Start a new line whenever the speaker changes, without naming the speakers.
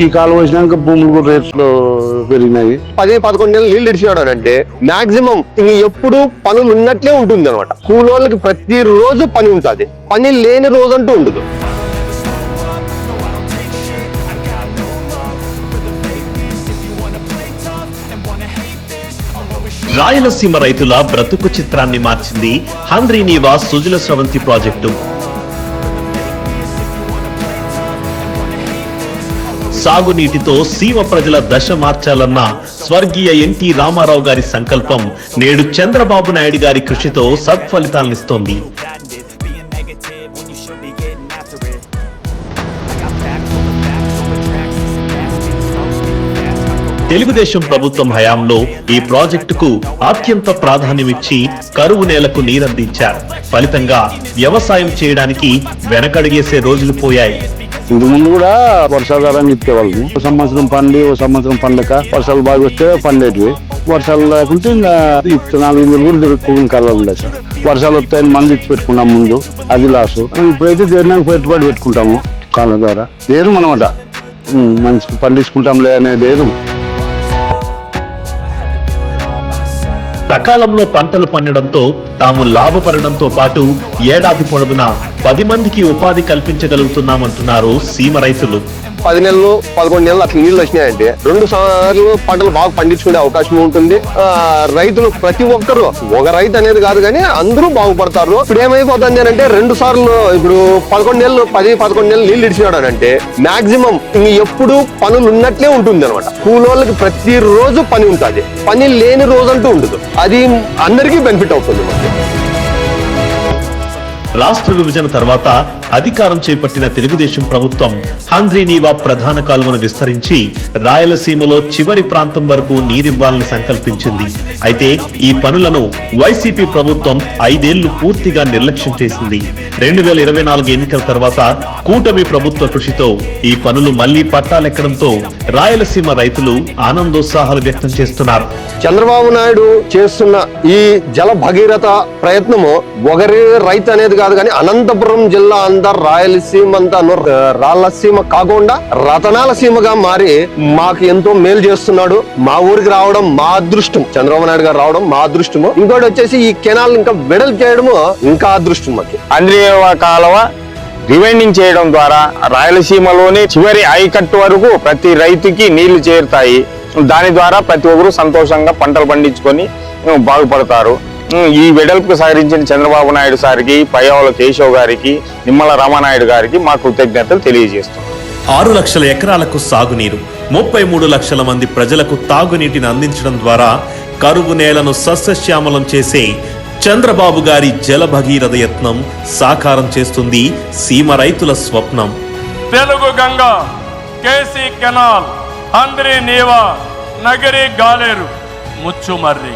ఈ కాలం వచ్చినాక భూములు కూడా రేట్లు పెరిగినాయి.
పది పదకొండు నెలలు నీళ్ళు అని అంటే మాక్సిమం ఇంక ఎప్పుడు పనులు ఉన్నట్లే ఉంటుంది అనమాట కూలోళ్ళకి ప్రతి రోజు పని ఉంటుంది. పని లేని రోజు అంటూ ఉండదు.
రాయలసీమ రైతుల బ్రతుకు చిత్రాన్ని మార్చింది హంద్రీ నివాస్ సుజల స్రవంతి ప్రాజెక్టు. సాగునీటితో సీమ ప్రజల దశ మార్చాలన్న స్వర్గీయ ఎన్టీ రామారావు గారి సంకల్పం నేడు చంద్రబాబు నాయుడు గారి కృషితో సత్ఫలితాలనిస్తోంది. తెలుగుదేశం ప్రభుత్వం హయాంలో ఈ ప్రాజెక్టుకు అత్యంత ప్రాధాన్యమిచ్చి కరువు నేలకు నీరందించారు. ఫలితంగా వ్యవసాయం చేయడానికి వెనకడిగేసే రోజులు పోయాయి.
ఇంత ముందు కూడా వర్షాధారం చెప్పేవాళ్ళు ఒక సంవత్సరం పండి ఒక సంవత్సరం పండక వర్షాలు బాగా వస్తే పండేటివి. వర్షాలు లేకుంటే ఇంకా ఇత్తనాలు ఇందులు కూడా దొరుకుని కాలం ఉండే సార్. వర్షాలు వస్తాయని మంది ఇచ్చి పెట్టుకున్నాం ముందు. అది లాస్. ఇప్పుడైతే దేనికి పెట్టుబడి పెట్టుకుంటాము కాళ్ళ ద్వారా. లేదు అనమాట మంచి పండించుకుంటాంలే అనేది లేదు
సకాలంలో పంటలు పండడంతో తాము లాభపడడంతో పాటు ఏడాది పొడవునా పది మందికి ఉపాధి కల్పించగలుగుతున్నామంటున్నారు సీమ రైతులు.
పది నెలలు పదకొండు నెలలు అట్లా నీళ్ళు వచ్చినాయంటే రెండు సార్లు పంటలు బాగా పండించుకునే అవకాశం ఉంటుంది. రైతులు ప్రతి ఒక్కరు ఒక రైతు అనేది కాదు కానీ అందరూ బాగుపడతారు. ఇప్పుడు ఏమైపోతుంది అని అంటే రెండు సార్లు ఇప్పుడు పదకొండు నెలలు పది పదకొండు నెలలు నీళ్ళు ఇడిచినాడు అని అంటే మాక్సిమం ఇంక ఎప్పుడు పనులు ఉన్నట్లే ఉంటుంది అనమాట కూలోళ్ళకి ప్రతి రోజు పని ఉంటుంది. పని లేని రోజు అంటూ ఉండదు. అది అందరికీ బెనిఫిట్ అవుతుంది మనకి.
రాష్ట్ర విభజన తర్వాత అధికారం చేపట్టిన తెలుగుదేశం ప్రభుత్వం హంద్రీనీవా ప్రధాన కాలువను విస్తరించి రాయలసీమలో చివరి ప్రాంతం వరకు నీరివ్వాలని సంకల్పించింది. అయితే ఈ పనులను వైసీపీ ప్రభుత్వం ఐదేళ్ళు పూర్తిగా నిర్లక్ష్యం చేసింది. రెండు వేల ఇరవై నాలుగు ఎన్నికల తర్వాత కూటమి ప్రభుత్వ కృషితో ఈ పనులు మళ్ళీ పట్టాలెక్కడంతో రాయలసీమ రైతులు ఆనందోత్సాహాలు వ్యక్తం చేస్తున్నారు.
చంద్రబాబు నాయుడు చేస్తున్న ఈ జల భగీరథ ప్రయత్నము ఒకరి రైతు అనేది కాదు కానీ అనంతపురం జిల్లా అంతా రాయలసీమ అంతా రాళ్ళసీమ కాకుండా రతనాల సీమగా మారి మాకు ఎంతో మేలు చేస్తున్నాడు. మా ఊరికి రావడం మా అదృష్టం. చంద్రబాబు నాయుడు గారు రావడం మా అదృష్టము. ఇంకోటి వచ్చేసి ఈ కెనాల్ ఇంకా వెడల్ చేయడము ఇంకా అదృష్టం మాకు.
కాలవ కాలువ రివైండింగ్ చేయడం ద్వారా రాయలసీమలోనే చివరి ఐకట్టు వరకు ప్రతి రైతుకి నీళ్ళు చేరుతాయి. దాని ద్వారా ప్రతి ఒక్కరు సంతోషంగా పంటలు పండించుకొని బాగుపడతారు. ఈ వెడల్పుకు సహకరించిన చంద్రబాబు నాయుడు సారికి పయ్యావుల కేశవ్ గారికి నిమ్మల రామానాయుడు గారికి మా కృతజ్ఞతలు తెలియజేస్తున్నాం.
ఆరు లక్షల ఎకరాలకు సాగునీరు ముప్పై మూడు లక్షల మంది ప్రజలకు తాగునీటిని అందించడం ద్వారా కరువు నేలను సస్యశ్యామలం చేసే చంద్రబాబు గారి జల భగీరథ యత్నం సాకారం చేస్తుంది సీమ రైతుల స్వప్నం.
Telugu Ganga K C canal Handri Niva Nagari Galeru Muchumarri.